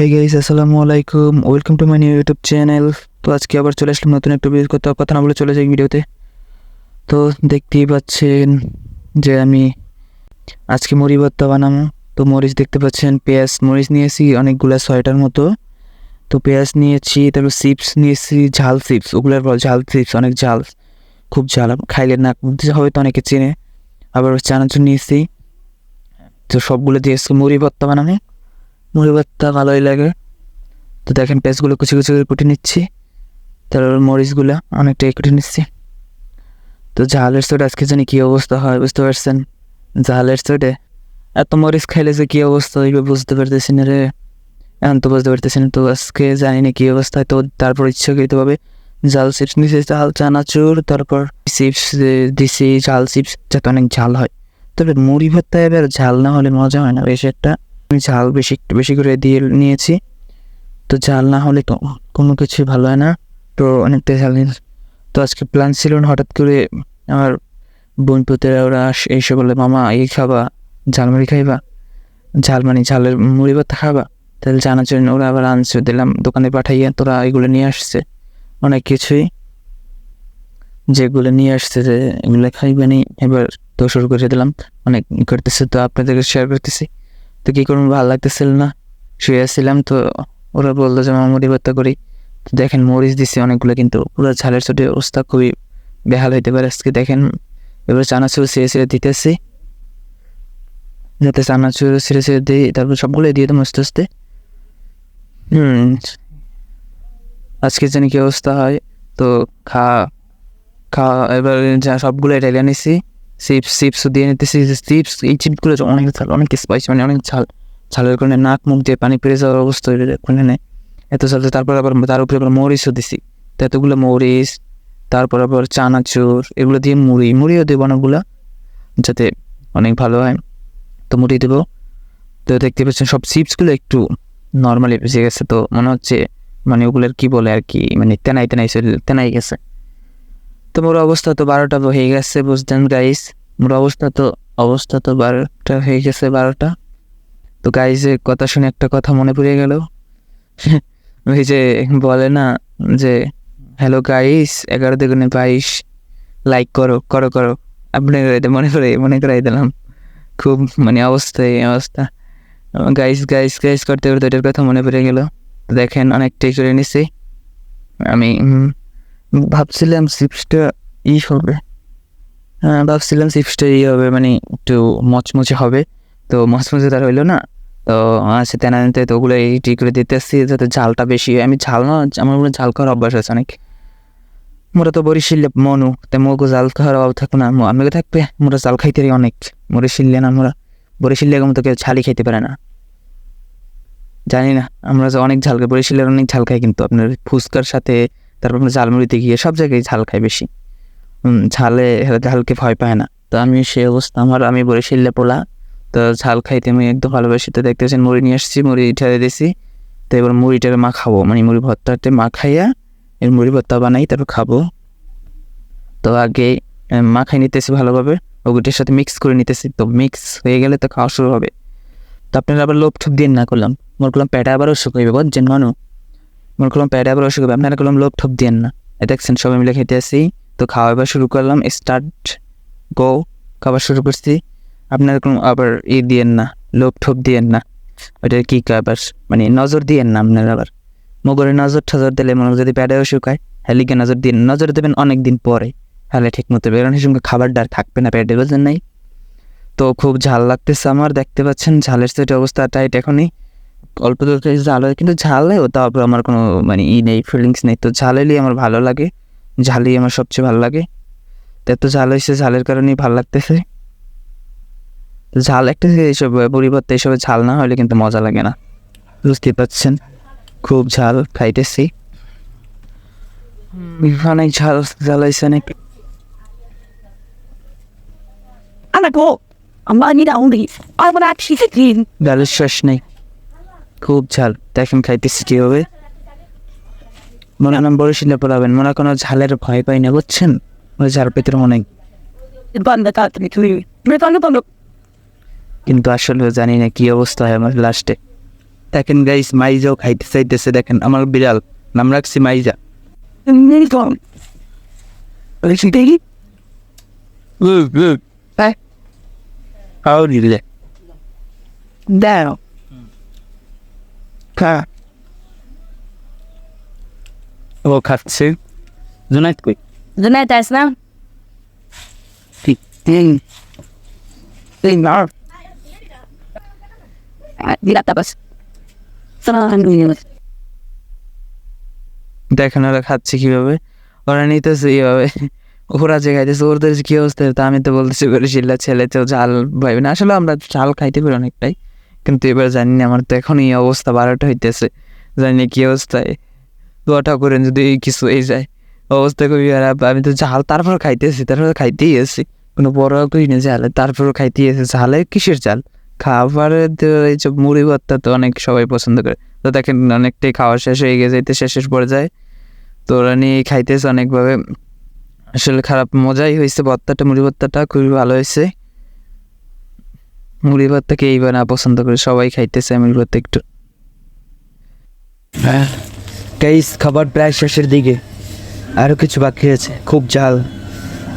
হে guys আসসালামু আলাইকুম welcome to my new YouTube channel তো আজকে আবার চলে আসলাম নতুন একটা ভিডিও করতে কথা না বলে চলে যাই ভিডিওতে তো। দেখতেই পাচ্ছেন যে আমি আজকে মুড়ি ভর্তা বানাবো। তো মরিচ দেখতে পাচ্ছেন, পেঁয়াজ মরিচ নিয়েছি, অনেকগুলো ছয়টার মতো। তো পেঁয়াজ নিয়েছি, তারপর চিপস নিয়েছি, ঝাল চিপস ওগুলোর পর ঝাল চিপস অনেক ঝাল। খুব ঝাল খাইলে না হয়তো অনেকে চেনে। আবার চানাচুর নিয়েছি। তো সবগুলো দিয়ে আজকে মুড়ি ভর্তা বানাবো। মুড়ি ভর্তা ভালোই লাগে। তো দেখেন পেঁয়াজগুলো কুচি কুচি করে কুটে নিচ্ছি। তারপর মরিচগুলো অনেকটাই কুটে নিচ্ছি। তো ঝালের সোডা আজকে জানি কী অবস্থা হয়, বুঝতে পারছেন? ঝালের সোডে এত মরিচ খাইলে যে কী অবস্থা হইবে বুঝতে পারতেছি না রে। এখন তো বুঝতে পারতেছি না, তো আজকে জানি না কী অবস্থা তো তারপর ইচ্ছা করতে হবে ঝাল চিপস নিয়েছি ঝাল, চানাচুর, তারপর চিপস দিছি, ঝাল চিপস যাতে অনেক ঝাল হয়। তবে মুড়ি ভর্তা এবার ঝাল না হলে মজা হয় না, বেশি একটা। আমি ঝাল বেশি বেশি করে দিয়ে নিয়েছি। তো ঝাল না হলে তো কোনো কিছুই ভালো হয় না। তো অনেকটা ঝাল তো আজকে প্ল্যান ছিল না, হঠাৎ করে আমার বোন পুতেরা, ওরা এসে বলে, মামা, এই খাবা, ঝালমুড়ি খাইবা? ঝাল মানে ঝালের মুড়ি ভাত খাবা? তাহলে জানার জন্য ওরা আবার আনছে, দিলাম, দোকানে পাঠাইয়া তোরা এগুলো নিয়ে আসছে। অনেক কিছুই যেগুলো নিয়ে আসছে যে এগুলো খাইবানি, এবার তো শুরু করে দিলাম। অনেক করতেছে তো, আপনাদেরকে শেয়ার করতেছি। তো কী করব, ভালো লাগতেছিল না। শুয়ে আসছিলাম তো ওরা বলল যে মামুড়ি ভর্তা করি। তো দেখেন, মরিচ দিচ্ছে অনেকগুলো, কিন্তু পুরো ঝালের ছোটে অবস্থা খুবই বেহাল হইতে পারে আজকে, দেখেন। এবার চানাচুর ছিঁড়ে ছিঁড়ে দিতেছি। যাতে চানাচুর ছিঁড়ে ছিঁড়ে দিই, তারপর সবগুলো দিয়ে দেবো আস্তে আস্তে। হুম, আজকে জানি কি অবস্থা হয়। তো খা খাওয়া এবার যা সবগুলো ঢেলে নিছি। চিপস, চিপসও দিয়ে নিতেছি, চিপস, এই চিপসগুলো অনেক ঝাল, অনেক স্পাইসি মানে অনেক ঝাল, ঝালের কারণে নাক, মুখ দিয়ে পানি পেরে যাওয়ার অবস্থা হয়ে যায় নেই। এত ঝাল, তারপর আবার তার উপরে আবার মরিচও দিছি। তো এতগুলো মরিচ, তারপর আবার চানাচুর, এগুলো দিয়ে মুড়ি, মুড়িও দেবো অনেকগুলো যাতে অনেক ভালো হয়। তো মুড়ি দেবো। তো দেখতে পাচ্ছেন সব চিপসগুলো একটু নর্মালি বেঁচে গেছে, তো মনে হচ্ছে মানে ওগুলোর কি বলে আর কি মানে তেনাই তেনাই তেনাই গেছে। তো মোর অবস্থা তো বারোটা হয়ে গেছে বুঝতেন গাইস মোর অবস্থা তো অবস্থা তো বারোটা হয়ে গেছে, বারোটা। তো গাইজের কথা শুনে একটা কথা মনে পড়ে গেল। ওই যে বলে না যে হ্যালো গাইস এগারো দুগুণে বাইশ। লাইক করো করো করো। আপনার মনে করে মনে করাই দিলাম। খুব মানে অবস্থা, এই অবস্থা। গাইস গাইস গাইস করতে করতে এটার কথা মনে পড়ে গেল। দেখেন, অনেকটাই করে নিছি। আমি ভাবছিলাম চিপসটা ই হবে। হ্যাঁ ভাবছিলাম চিপসটা ই হবে মানে একটু মচমচে হবে। তো মচমচে তার হইল না। তো আছে তেনা তো ওগুলো এই টি করে দিতে আসছি যাতে ঝালটা বেশি আমি ঝাল না, আমার মনে ঝাল খাওয়ার অভ্যাস আছে অনেক। মোরা তো বরিশিল্লে মনু তাই মোগো জাল খাওয়ার অভাব থাকবে না। আমাকে থাকবে, মোরা জাল খাইতে অনেক। বরিশিল্লে না, মোরা বরিশিল্লে তো কেউ ঝালই খাইতে পারে না। জানি না, আমরা যে অনেক ঝাল খাই, বরিশিলের অনেক ঝাল খাই কিন্তু। আপনার ফুচকার সাথে তারপর আপনার ঝালমুড়িতে গিয়ে সব জায়গায় ঝাল খাই বেশি। ঝালে ঝালকে ভয় পায় না। তো আমি সেই অবস্থা, আমার, আমি বরিশিল্লে পোলা। তো ঝাল খাইতে আমি একদম ভালোবাসি। তো দেখতেছেন মুড়ি নিয়ে আসছি, মুড়ি ঠেলে দিয়েছি। তো এবার মুড়িটার মা খাব। মানে মুড়ি ভর্তাতে মা খাইয়া এর মুড়ি ভর্তা বানাই, তারপর খাব। তো আগে মা খাই নিতেছি ভালোভাবে। ওগুটির সাথে মিক্স করে নিতেছি। তো মিক্স হয়ে গেলে তো খাওয়া শুরু হবে। তো আপনারা আবার লোভ ঠোপ দিয়ে না করলাম। মোর করলাম প্যাডে আবার অসুখ হইবে, বুঝছেন মানু করলাম প্যাডে আবার অসুখ হবে। আপনারা করলাম লোভ ঠোপ দিয়ে না। দেখছেন, সবাই মিলে খেতে আসি। তো খাওয়া এবার শুরু করলাম স্টার্ট গো খাবার শুরু করছি। আপনারা কোনো আবার ই দিয়েন না, লোভ ঠোপ দিয়েন না। ওটা কি আবার? মানে নজর দিয়েন না আপনারা আবার। মগরে নজর ঠজর দিলে মনে হয় যদি প্যাডে অসুখ হয় হ্যালিকে নজর দিন নজর দেবেন অনেক দিন পরে। তাহলে ঠিক মতো বেরোন সঙ্গে খাবার ডার থাকবে না প্যাডে বুঝলেন নাই। তো খুব ঝাল লাগতেছে আমার, দেখতে পাচ্ছেন ঝালের সেটা অবস্থা টাইট এখনই। অল্প তরকারি ঝাল হয় কিন্তু ঝালেও তারপর আমার কোনো মানে ই নেই ফিলিংস নেই। তো ঝালেরই আমার ভালো লাগে ঝালই আমার সবচেয়ে ভালো লাগে। তো এত ঝাল হয়েছে ঝালের কারণেই ভালো লাগতেছে। ঝাল একটা এইসব পরিবর্তে এইসবে ঝাল না হলে কিন্তু মজা লাগে না। বুঝতে পারছেন? খুব ঝাল খাইতেছি। অনেক ঝাল ঝাল হয়েছে অনেক. ঝালের শেষ নেই। খুব ঝাল। দেখেন খাইতেছি কীভাবে। মনে হয় বরিশিলে পড়াবেন। মনে কোনো ঝালের ভয় পাই না বুঝছেন? ওই ঝাল পেতে অনেক. কিন্তু আসলে জানি না কি অবস্থা হয় আমার লাস্টে। দেখেন গাইস মাইজাও খাইতে চাইতেছে দেখেন আমার বিড়াল। নাম রাখছি মাইজা। Uniform. Listen, Car. ও খাচ্ছে জুনাইত কই Aslam, Ding. Ding, Marv. Di tapos. Sana দেখেন ওরা খাচ্ছে কীভাবে ওরা নিতেছে এইভাবে ওরা যে খাইতেছে ওদের কি অবস্থা তা আমি তো বলতেছি বরিশিল্লা ছেলে তো ঝাল ভাইবে না আসলে আমরা ঝাল খাইতে পারি অনেকটাই কিন্তু এবার জানি না, আমার তো এখন এই অবস্থা বারোটা হইতেছে। জানি না কি অবস্থায়। দোয়াটা করেন যদি কিছু এই যায়। অবস্থা খুবই খারাপ। আমি তো ঝাল তারপর খাইতেছি তারপর খাইতেই আছি। কোনো বড় করি না ঝালে, তারপরও খাইতেই আছে। ঝালে কিসের ঝাল? খাবারের তো এই যে মুড়ি ভর্তা তো অনেক সবাই পছন্দ করে। তো দেখেন অনেকটাই খাওয়া শেষ হয়ে গেছে এতে শেষের যায় তো ওরা নিয়ে খাইতেছে অনেকভাবে। আসলে খারাপ মজাই হয়েছে ভর্তাটা, মুড়ি ভর্তাটা, খুবই ভালো হয়েছে মুড়ি ভাত থেকে এইবার না পছন্দ করে সবাই খাইতেছে মুড়ি ভর্তা একটু। হ্যাঁ গাইস খাবার প্রায় শেষের দিকে। আরও কিছু বাকি আছে খুব জাল।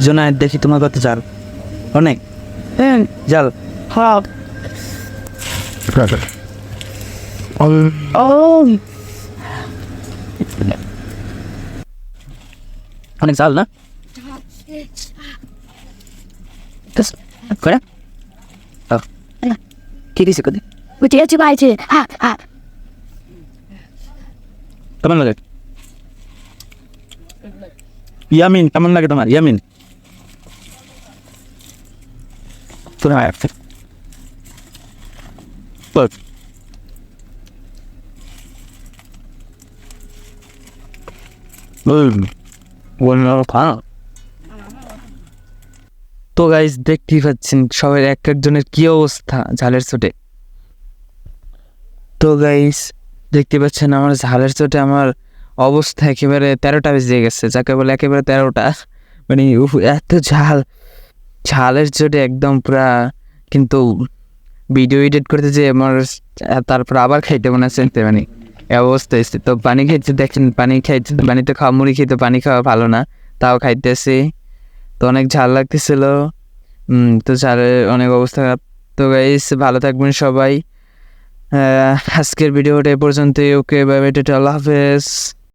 জোনায়েত দেখি তোমার কত জাল? অনেক। হ্যাঁ জাল. Oh. অনেক জাল না? করে কি দিছে কদি Uti Uti Baiti, ha, ha. কেমন লাগে ইয়ামিন কেমন লাগে তোমার ইয়ামিন তোমার বল তো গাইজ দেখতেই পাচ্ছেন সবাই এক একজনের কি অবস্থা ঝালের চোটে। তো গাইস দেখতে পাচ্ছেন আমার ঝালের চোটে আমার অবস্থা একেবারে তেরোটা বেজে গেছে, যাকে বলে একেবারে তেরোটা। মানে এত ঝাল। ঝালের চোটে একদম পুরা কিন্তু ভিডিও এডিট করতে যে আমার তারপর আবার খাইতে মনে হচ্ছে মানে অবস্থা এসছে তো পানি খাইতে, দেখেন পানি খাইতে, পানি তো খাওয়া, মুড়ি খেতে পানি খাওয়া ভালো না, তাও খাইতেছি। তো অনেক ঝাল লাগতেছিল। তো ঝালের অনেক অবস্থা খারাপ। তো গাইস ভালো থাকবেন সবাই। আজকের ভিডিওটা এ পর্যন্তই। ওকে বাই বাই টাটা, আল্লাহ হাফেজ।